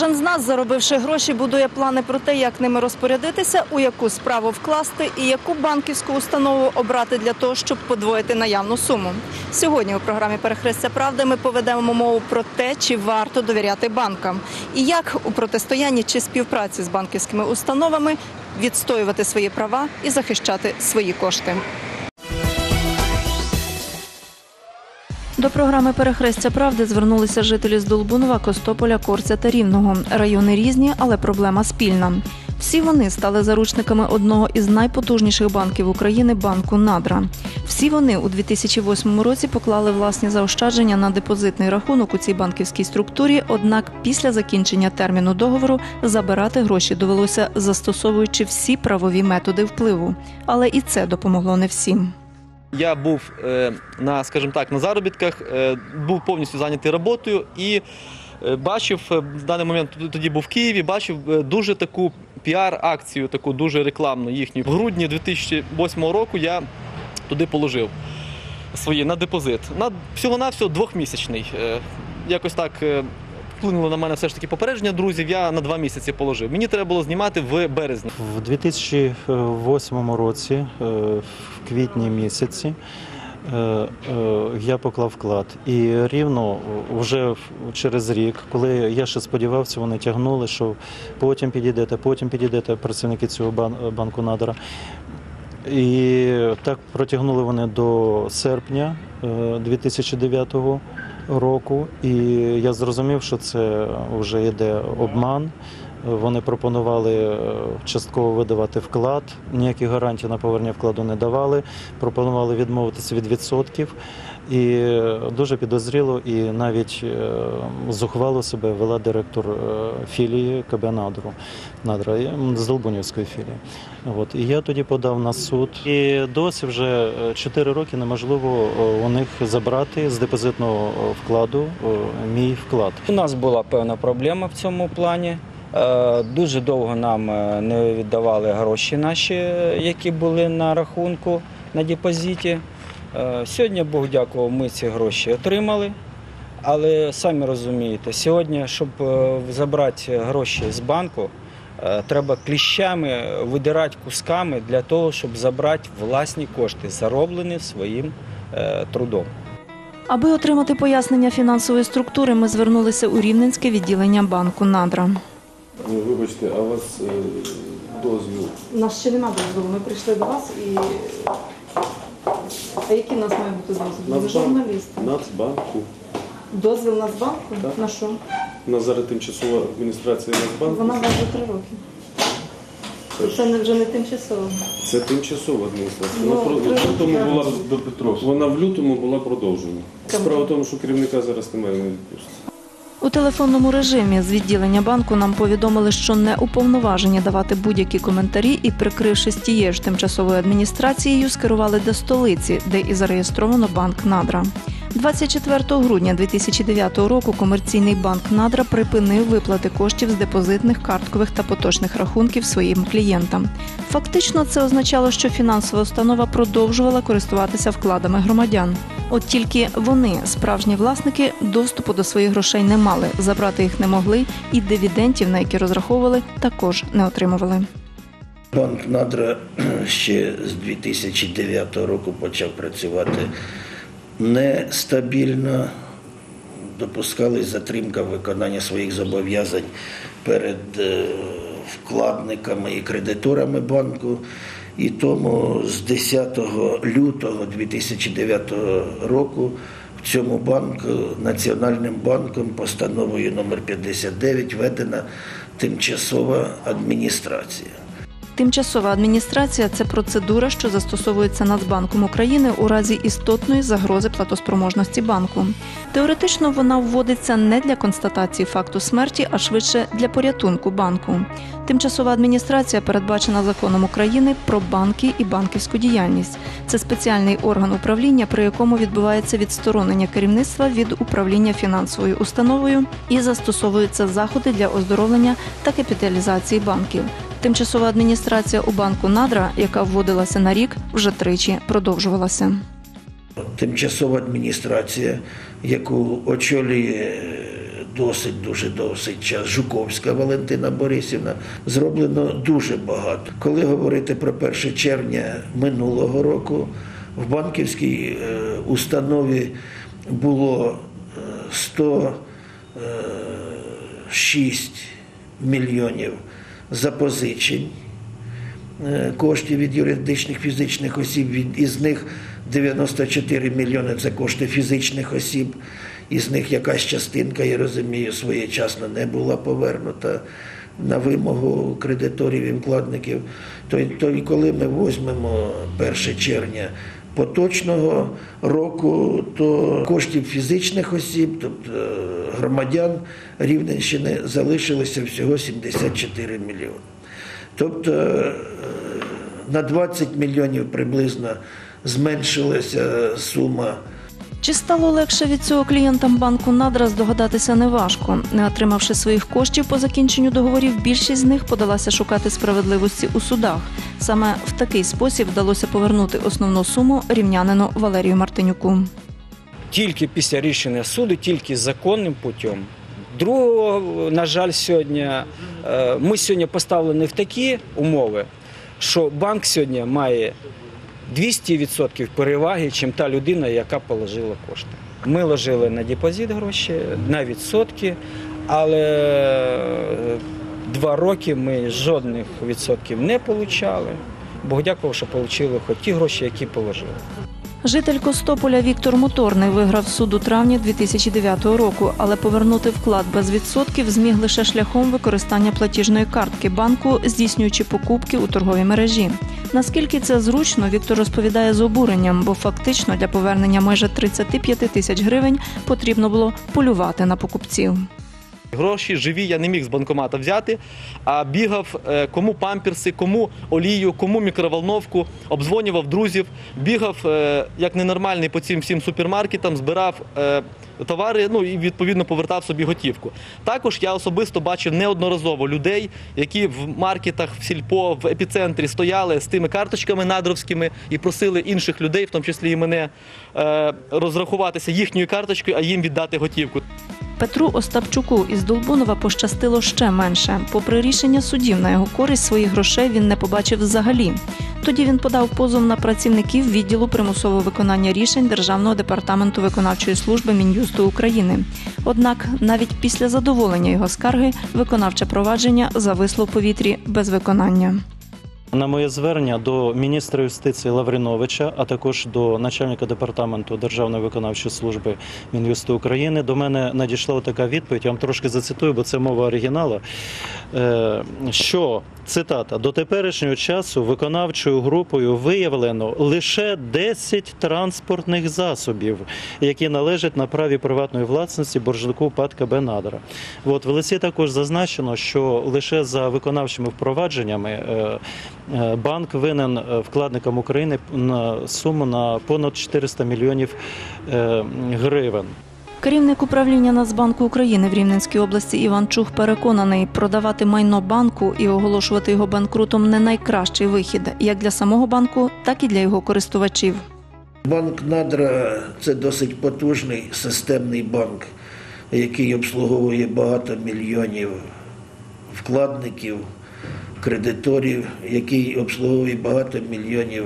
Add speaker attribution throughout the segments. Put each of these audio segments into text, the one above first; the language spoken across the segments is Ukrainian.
Speaker 1: Кожен з нас, заробивши гроші, будує плани про те, як ними розпорядитися, у яку справу вкласти і яку банківську установу обрати для того, щоб подвоїти наявну суму. Сьогодні у програмі Перехрестя правди ми поведемо мову про те, чи варто довіряти банкам, і як у протистоянні чи співпраці з банківськими установами відстоювати свої права і захищати свої кошти. До програми Перехрестя правди звернулися жителі з Долбунова, Костополя, Корця та Рівного. Райони різні, але проблема спільна. Всі вони стали заручниками одного із найпотужніших банків України банку Надра. Всі вони у 2008 році поклали власні заощадження на депозитний рахунок у цій банківській структурі. Однак після закінчення терміну договору забирати гроші довелося застосовуючи всі правові методи впливу. Але і це допомогло не всім.
Speaker 2: Я був е, на, скажімо так, на заробітках, е, був повністю зайнятий роботою і е, бачив в даний момент тоді був в Києві, бачив дуже таку піар-акцію, таку дуже рекламну їхню. В грудні 2008 року я туди положив свої на депозит. На всього-навсього двохмісячний. Якось так. Вплинуло на мене все ж таки попередження друзів. Я на два місяці положив. Мені треба було знімати в березні.
Speaker 3: В 2008 році, е, в квітні місяці, е, е, я поклав вклад. І рівно вже через рік, коли я ще сподівався, вони тягнули, що потім підійдете, потім підійдете працівники цього бан- банку надра. І так протягнули вони до серпня е, 2009 року. І я зрозумів, що це вже йде обман. Вони пропонували е, частково видавати вклад, ніяких гарантій на повернення вкладу не давали. Пропонували відмовитися від відсотків. І дуже підозріло і навіть е, зухвало себе вела директор е, філії КБ Надру Надра е, з Долбунівської філії. От і я тоді подав на суд. І досі вже 4 роки неможливо у них забрати з депозитного вкладу мій вклад.
Speaker 4: У нас була певна проблема в цьому плані. Дуже довго нам не віддавали гроші наші, які були на рахунку на депозиті. Е, Сьогодні, Бог дякував, ми ці гроші отримали. Але самі розумієте, сьогодні, щоб е, забрати гроші з банку, е, треба кліщами видирати кусками для того, щоб забрати власні кошти, зароблені своїм трудом.
Speaker 1: Аби отримати пояснення фінансової структури, ми звернулися у Рівненське відділення банку Надра.
Speaker 5: Ну, Вибачте, а у вас дозвіл?
Speaker 1: У нас ще немає дозволу. Ми прийшли до вас і. А який у нас має бути дозвіл? Ми
Speaker 5: Нацбанк.
Speaker 1: журналісти.
Speaker 5: Нацбанку.
Speaker 1: Дозвіл Нацбанку?
Speaker 5: Так.
Speaker 1: На що?
Speaker 5: У нас зараз тимчасова адміністрація Нацбанку.
Speaker 1: Вона вже три роки. Це не вже не тимчасово.
Speaker 5: Це тимчасова адміністрація.
Speaker 1: Ну,
Speaker 5: Вона про- в лютому була
Speaker 6: До Петровська.
Speaker 5: вона в лютому була продовжена.
Speaker 1: Кому?
Speaker 5: Справа в тому, що керівника зараз немає на відпустці.
Speaker 1: У телефонному режимі з відділення банку нам повідомили, що не уповноважені давати будь-які коментарі і, прикрившись тією ж тимчасовою адміністрацією, скерували до столиці, де і зареєстровано банк Надра. 24 грудня 2009 року комерційний банк Надра припинив виплати коштів з депозитних, карткових та поточних рахунків своїм клієнтам. Фактично, це означало, що фінансова установа продовжувала користуватися вкладами громадян. От тільки вони, справжні власники, доступу до своїх грошей не мали, забрати їх не могли, і дивідендів, на які розраховували, також не отримували.
Speaker 7: Банк Надра ще з 2009 року почав працювати нестабільно, допускалась затримка виконання своїх зобов'язань перед е, вкладниками і кредиторами банку. І тому з 10 лютого 2009 року в цьому банку Національним банком постановою номер 59 введена тимчасова адміністрація.
Speaker 1: Тимчасова адміністрація це процедура, що застосовується Нацбанком України у разі істотної загрози платоспроможності банку. Теоретично вона вводиться не для констатації факту смерті, а швидше для порятунку банку. Тимчасова адміністрація передбачена законом України про банки і банківську діяльність. Це спеціальний орган управління, при якому відбувається відсторонення керівництва від управління фінансовою установою і застосовуються заходи для оздоровлення та капіталізації банків. Тимчасова адміністрація у банку Надра, яка вводилася на рік, вже тричі продовжувалася.
Speaker 7: Тимчасова адміністрація, яку очолює досить дуже досить час. Жуковська Валентина Борисівна. Зроблено дуже багато. Коли говорити про 1 червня минулого року, в банківській е, установі було е, 106 мільйонів запозичень е, коштів від юридичних фізичних осіб. Із них 94 мільйони це кошти фізичних осіб. Із них якась частинка, я розумію, своєчасно не була повернута на вимогу кредиторів і вкладників. То, то і коли ми візьмемо 1 червня поточного року, то коштів фізичних осіб, тобто е, громадян Рівненщини, залишилося всього 74 мільйони. Тобто е, на 20 мільйонів приблизно зменшилася сума.
Speaker 1: Чи стало легше від цього клієнтам банку Надра здогадатися неважко. Не отримавши своїх коштів по закінченню договорів, більшість з них подалася шукати справедливості у судах. Саме в такий спосіб вдалося повернути основну суму рівнянину Валерію Мартинюку.
Speaker 4: Тільки після рішення суду, тільки законним путем. Другого, на жаль, сьогодні е, ми сьогодні поставлені в такі умови, що банк сьогодні має 200% переваги, чим та людина, яка положила кошти. Ми ложили на депозит гроші, на відсотки, але е, два роки ми жодних відсотків не отримали. Бог дякував, що отримали хоч ті гроші, які положили.
Speaker 1: Житель Костополя Віктор Моторний виграв суд у травні 2009 року, але повернути вклад без відсотків зміг лише шляхом використання платіжної картки банку, здійснюючи покупки у торговій мережі. Наскільки це зручно, Віктор розповідає з обуренням, бо фактично для повернення майже 35 тисяч гривень потрібно було полювати на покупців.
Speaker 2: Гроші живі я не міг з банкомата взяти, а бігав е, кому памперси, кому олію, кому мікроволновку, обдзвонював друзів, бігав е, як ненормальний по цим всім супермаркетам, збирав е, товари, ну і відповідно повертав собі готівку. Також я особисто бачив неодноразово людей, які в маркетах, в сільпо, в епіцентрі стояли з тими карточками надровськими і просили інших людей, в тому числі і мене, е, розрахуватися їхньою карточкою, а їм віддати готівку.
Speaker 1: Петру Остапчуку із Долбунова пощастило ще менше. Попри рішення судів на його користь, своїх грошей він не побачив взагалі. Тоді він подав позов на працівників відділу примусового виконання рішень Державного департаменту виконавчої служби Мін'юсту України. Однак, навіть після задоволення його скарги, виконавче провадження зависло в повітрі без виконання.
Speaker 3: На моє звернення до міністра юстиції Лавриновича, а також до начальника департаменту Державної виконавчої служби Мін'юсту України, до мене надійшла така відповідь. Я вам трошки зацитую, бо це мова оригінала. е, Що цитата до теперішнього часу виконавчою групою виявлено лише 10 транспортних засобів, які належать на праві приватної власності боржнику ПАД КБ «Надра». От в листі також зазначено, що лише за виконавчими впровадженнями е, е, банк винен е, вкладникам України на суму на понад 400 мільйонів гривень.
Speaker 1: Керівник управління Нацбанку України в Рівненській області Іван Чух переконаний, продавати майно банку і оголошувати його банкрутом не найкращий вихід як для самого банку, так і для його користувачів.
Speaker 7: Банк Надра це досить потужний системний банк, який обслуговує багато мільйонів вкладників, кредиторів, який обслуговує багато мільйонів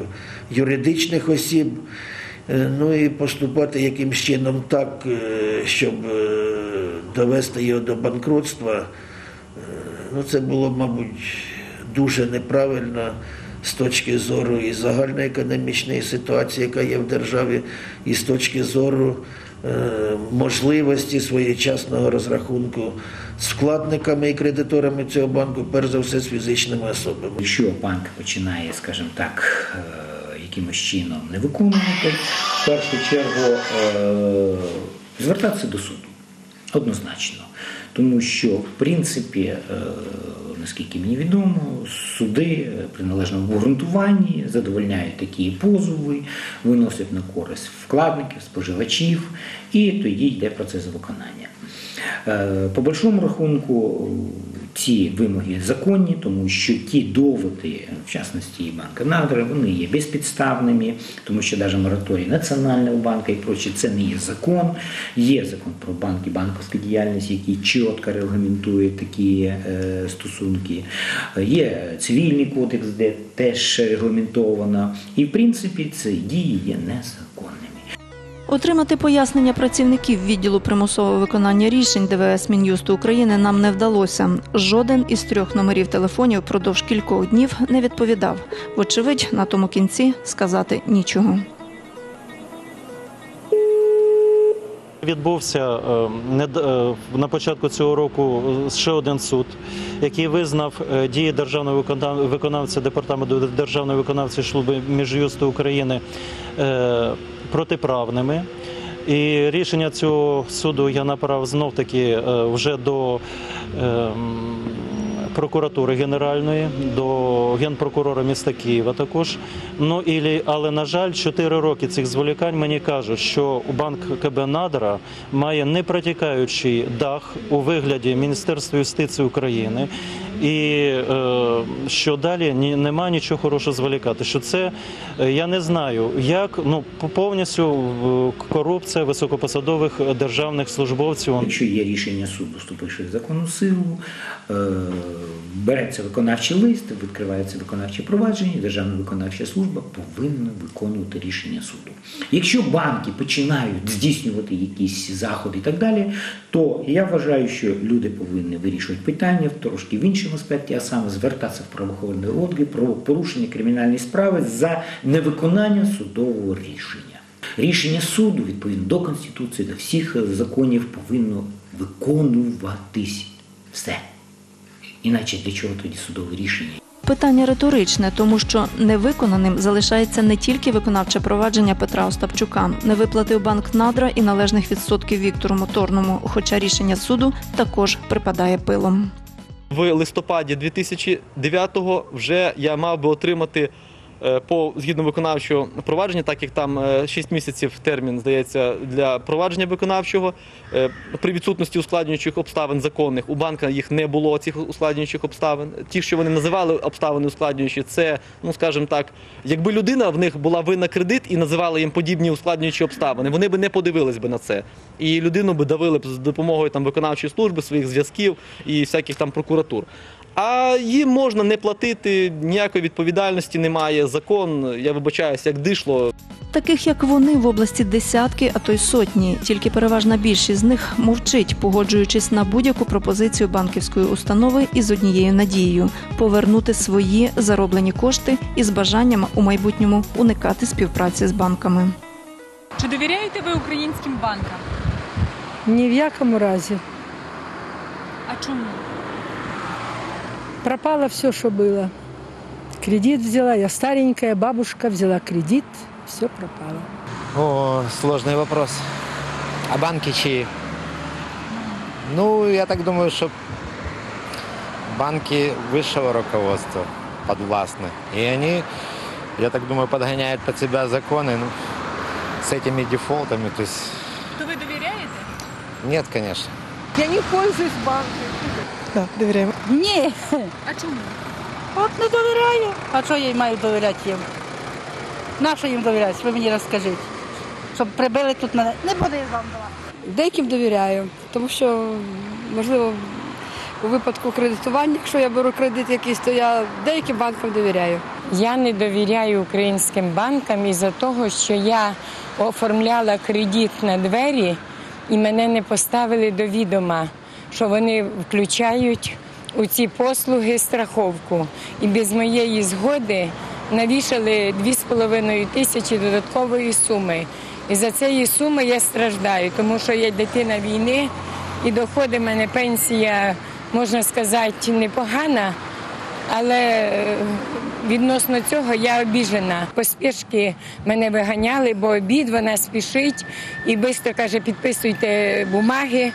Speaker 7: юридичних осіб. Е, Ну і поступати якимсь чином так, е, щоб е, довести його до банкрутства, е, ну це було, мабуть, дуже неправильно з точки зору і загальноекономічної ситуації, яка є в державі, і з точки зору можливості своєчасного розрахунку з вкладниками і кредиторами цього банку, перш за все з фізичними особами.
Speaker 6: Якщо банк починає, скажімо так, якимось чином не виконувати, в першу чергу е, звертатися до суду однозначно. Тому що, в принципі, е, наскільки мені відомо, суди е, при належному обґрунтуванні задовольняють такі позови, виносять на користь вкладників, споживачів, і тоді йде процес виконання. По большому рахунку, ці вимоги законні, тому що ті доводи, в частності і банка надра, вони є безпідставними, тому що навіть мораторій Національного банку і прочі, це не є закон. Є закон про банки, банківську діяльність, який чітко регламентує такі е, стосунки. Є цивільний кодекс, де теж регламентовано. І в принципі ці дії є незаконними.
Speaker 1: Отримати пояснення працівників відділу примусового виконання рішень ДВС Мін'юсту України нам не вдалося. Жоден із трьох номерів телефонів впродовж кількох днів не відповідав. Вочевидь, на тому кінці сказати нічого.
Speaker 3: Відбувся е, е, на початку цього року ще один суд, який визнав е, дії державного виконав- виконавця департаменту державної виконавчої служби міжюсту України протиправними. І рішення цього суду я направив знов таки е, вже до е, прокуратури генеральної, до генпрокурора міста Києва також. Ну і але на жаль, 4 роки цих зволікань мені кажуть, що банк КБ Надра має непротікаючий дах у вигляді Міністерства юстиції України, і е, що далі ні, нема нічого хорошого зволікати. Що це е, я не знаю, як ну повністю е, корупція високопосадових державних службовців.
Speaker 6: Якщо є рішення суду, вступивши в законну силу, береться виконавчий лист, відкривається виконавче провадження, Державна виконавча служба повинна виконувати рішення суду. Якщо банки починають здійснювати якісь заходи і так далі, то я вважаю, що люди повинні вирішувати питання трошки в іншому аспекті, а саме звертатися в правоохоронні органи про порушення кримінальної справи за невиконання судового рішення. Рішення суду відповідно до Конституції, до всіх законів повинно виконуватись все. Іначе для чого тоді судове рішення?
Speaker 1: Питання риторичне, тому що невиконаним залишається не тільки виконавче провадження Петра Остапчука, не виплатив банк надра і належних відсотків Віктору Моторному, хоча рішення суду також припадає пилом.
Speaker 2: В листопаді 2009-го вже я мав би отримати по згідно виконавчого провадження, так як там 6 місяців термін здається для провадження виконавчого. Е, При відсутності ускладнюючих обставин законних у банка їх не було цих ускладнюючих обставин. Ті, що вони називали обставини ускладнюючі, це, ну скажімо так, якби людина в них була винна кредит і називали їм подібні ускладнюючі обставини, вони би не подивились би на це. І людину би давили б з допомогою там виконавчої служби, своїх зв'язків і всяких там прокуратур. А їм можна не платити, ніякої відповідальності немає. Закон, я вибачаюся, як дишло.
Speaker 1: Таких як вони в області десятки, а то й сотні. Тільки переважна більшість з них мовчить, погоджуючись на будь-яку пропозицію банківської установи із однією надією повернути свої зароблені кошти із бажанням у майбутньому уникати співпраці з банками.
Speaker 8: Чи довіряєте ви українським банкам?
Speaker 9: Ні в якому разі.
Speaker 8: А чому?
Speaker 9: Пропало все, что было. Кредит взяла, я старенькая, бабушка взяла кредит, все пропало.
Speaker 10: О, сложный вопрос. А банки чьи? Ну, я так думаю, что банки высшего руководства подвластны. И они, я так думаю, подгоняют под себя законы ну, с этими дефолтами. То есть
Speaker 8: То ви довіряєте?
Speaker 10: нет, конечно.
Speaker 9: Я не пользуюсь банком.
Speaker 11: Так, довіряємо.
Speaker 8: Ні. А чому?
Speaker 11: От не довіряю. А що я маю довіряти їм? На що їм довіряти? Ви мені розкажіть. Щоб прибили тут мене. Не буде я вам давати.
Speaker 12: Деяким довіряю, тому що, можливо, у випадку кредитування, якщо я беру кредит якийсь, то я деяким банкам довіряю.
Speaker 13: Я не довіряю українським банкам із-за того, що я оформляла кредит на двері і мене не поставили до відома, що вони включають у ці послуги страховку. І без моєї згоди навішали 2,5 тисячі додаткової суми. І за цієї суми я страждаю, тому що я дитина війни і доходить мене пенсія, можна сказати, непогана. Але е, відносно цього я обіжена. Поспішки мене виганяли, бо обід вона спішить і швидко каже, підписуйте бумаги.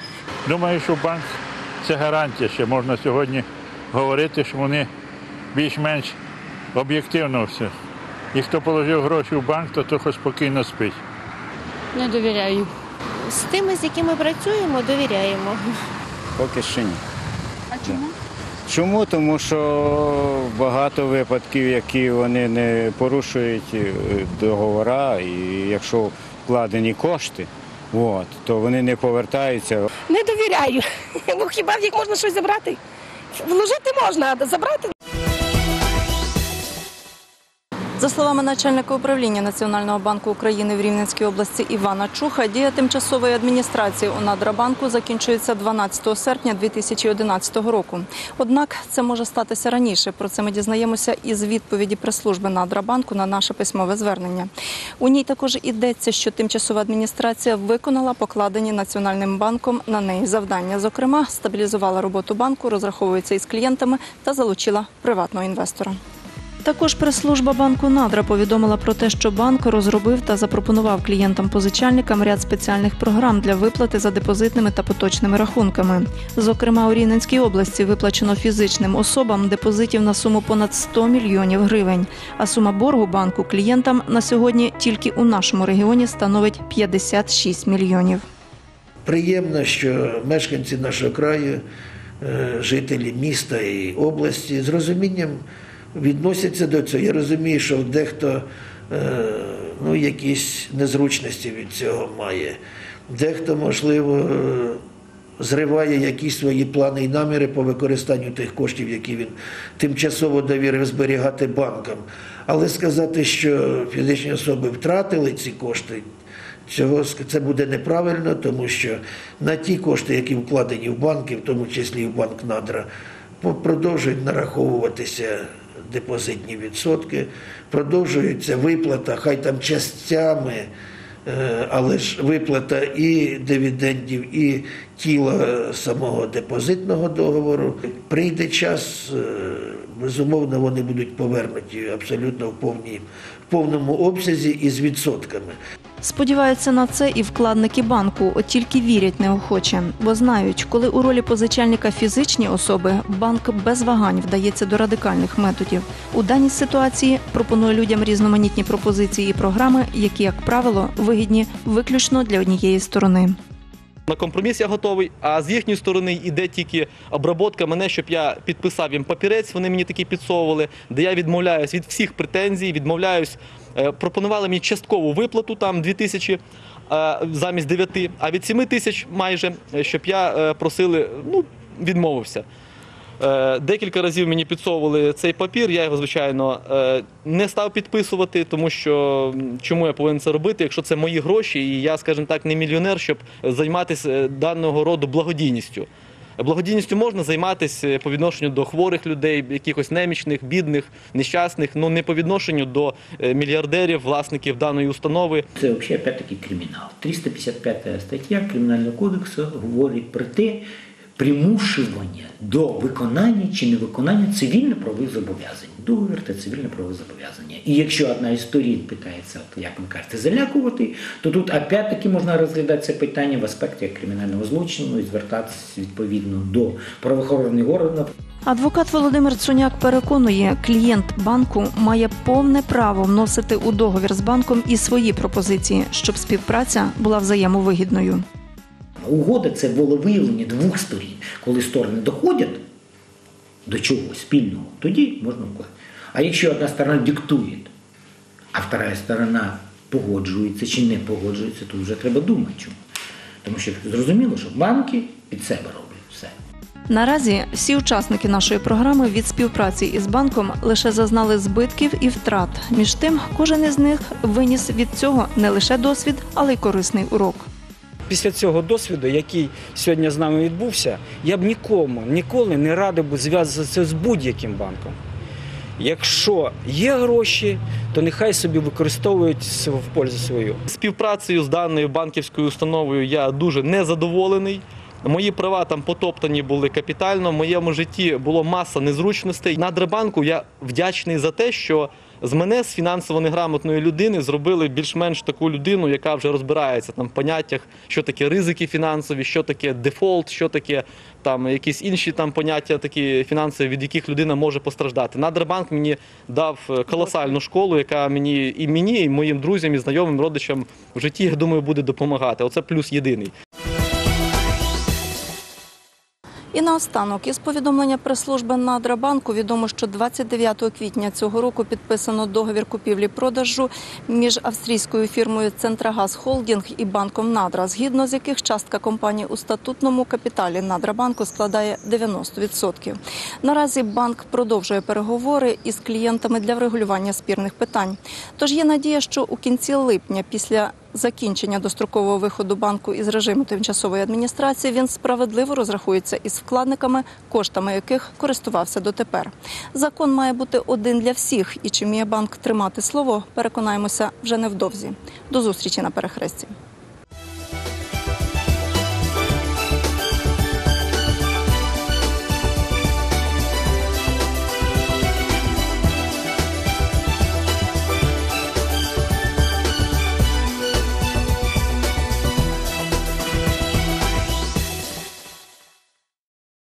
Speaker 14: Думаю, що банк це гарантія, що можна сьогодні говорити, що вони більш-менш об'єктивно все. І хто положив гроші в банк, то трохи спокійно спить.
Speaker 12: Не довіряю.
Speaker 11: З тими, з якими працюємо, довіряємо.
Speaker 10: Поки що ні.
Speaker 8: А чому?
Speaker 15: Чому? Тому що багато випадків, які вони не порушують е, договора, і якщо вкладені кошти, от, то вони не повертаються.
Speaker 16: Не довіряю. Ну хіба в їх можна щось забрати? Вложити можна, а забрати
Speaker 1: За словами начальника управління Національного банку України в Рівненській області Івана Чуха, дія тимчасової адміністрації у Надрабанку закінчується 12 серпня 2011 року. Однак це може статися раніше. Про це ми дізнаємося із відповіді прес-служби Надрабанку на наше письмове звернення. У ній також ідеться, що тимчасова адміністрація виконала покладені Національним банком на неї завдання. Зокрема, стабілізувала роботу банку, розраховується із клієнтами та залучила приватного інвестора. Також прес-служба банку Надра повідомила про те, що банк розробив та запропонував клієнтам-позичальникам ряд спеціальних програм для виплати за депозитними та поточними рахунками. Зокрема, у Рівненській області виплачено фізичним особам депозитів на суму понад 100 мільйонів гривень. А сума боргу банку клієнтам на сьогодні тільки у нашому регіоні становить 56 мільйонів.
Speaker 7: Приємно, що мешканці нашого краю, е, жителі міста і області з розумінням відносяться до цього. Я розумію, що дехто е, ну, якісь незручності від цього має, дехто, можливо, е, зриває якісь свої плани і наміри по використанню тих коштів, які він тимчасово довірив зберігати банкам. Але сказати, що фізичні особи втратили ці кошти, Цього це буде неправильно, тому що на ті кошти, які вкладені в банки, в тому числі в банк Надра, продовжують нараховуватися депозитні відсотки, продовжується виплата, хай там частями, е, але ж виплата і дивідендів, і тіла самого депозитного договору. Прийде час, е, безумовно, вони будуть повернуті абсолютно в, повній, в повному обсязі і з відсотками.
Speaker 1: Сподіваються на це і вкладники банку, от тільки вірять неохоче, бо знають, коли у ролі позичальника фізичні особи, банк без вагань вдається до радикальних методів. У даній ситуації пропонує людям різноманітні пропозиції і програми, які, як правило, вигідні виключно для однієї сторони.
Speaker 2: На компроміс я готовий, а з їхньої сторони йде тільки обработка мене, щоб я підписав їм папірець. Вони мені такий підсовували, де я відмовляюсь від всіх претензій, відмовляюсь. Е, Пропонували мені часткову виплату, там 2 тисячі е, замість 9, а від 7 тисяч майже, е, щоб я просили, ну, відмовився. Декілька разів мені підсовували цей папір. Я його, звичайно, не став підписувати, тому що чому я повинен це робити, якщо це мої гроші, і я, скажімо так, не мільйонер, щоб займатися даного роду благодійністю. Благодійністю можна займатися е, по відношенню до хворих людей, якихось немічних, бідних, нещасних, ну не по відношенню до е, мільярдерів, власників даної установи.
Speaker 6: Це взагалі опять-таки кримінал. 355 стаття Кримінального кодексу говорить про те, примушування до виконання чи невиконання цивільно-правових зобов'язань. Договір та цивільно-правове зобов'язання. І якщо одна із сторін питається, от, як ви кажете, залякувати, то тут опять-таки можна розглядати це питання в аспекті як кримінального злочину і звертатися відповідно до правоохоронних органів.
Speaker 1: Адвокат Володимир Цуняк переконує, клієнт банку має повне право вносити у договір з банком і свої пропозиції, щоб співпраця була взаємовигідною.
Speaker 6: Угода це волевиявлення двох сторін. Коли сторони доходять до чогось спільного, тоді можна вкладати. А якщо одна сторона диктує, а вторая сторона погоджується чи не погоджується, то вже треба думати чому. Тому що зрозуміло, що банки під себе роблять все.
Speaker 1: Наразі всі учасники нашої програми від співпраці із банком лише зазнали збитків і втрат. Між тим, кожен із них виніс від цього не лише досвід, але й корисний урок.
Speaker 4: Після цього досвіду, який сьогодні з нами відбувся, я б нікому ніколи не радив би зв'язуватися з будь-яким банком. Якщо є гроші, то нехай собі використовують в пользу свою.
Speaker 2: Співпрацею з даною банківською установою я дуже незадоволений. Мої права там потоптані були капітально. В моєму житті було маса незручностей. Надрабанку я вдячний за те, що з мене, з фінансово неграмотної людини, зробили більш-менш таку людину, яка вже розбирається там в поняттях, що таке ризики фінансові, що таке дефолт, що таке там якісь інші там поняття, такі фінансові, від яких людина може постраждати. Надрабанк мені дав е, колосальну школу, яка мені і мені, і моїм друзям, і знайомим родичам в житті, я думаю, буде допомагати. Оце плюс єдиний.
Speaker 1: І наостанок, із повідомлення прес-служби Надрабанку відомо, що 29 квітня цього року підписано договір купівлі-продажу між австрійською фірмою Центрагаз Холдінг і банком Надра, згідно з яких частка компанії у статутному капіталі Надрабанку складає 90%. Наразі банк продовжує переговори із клієнтами для врегулювання спірних питань. Тож є надія, що у кінці липня, після закінчення дострокового виходу банку із режиму тимчасової адміністрації, він справедливо розрахується із вкладниками, коштами яких користувався дотепер. Закон має бути один для всіх, і чи міє банк тримати слово, переконаємося вже невдовзі. До зустрічі на перехресті.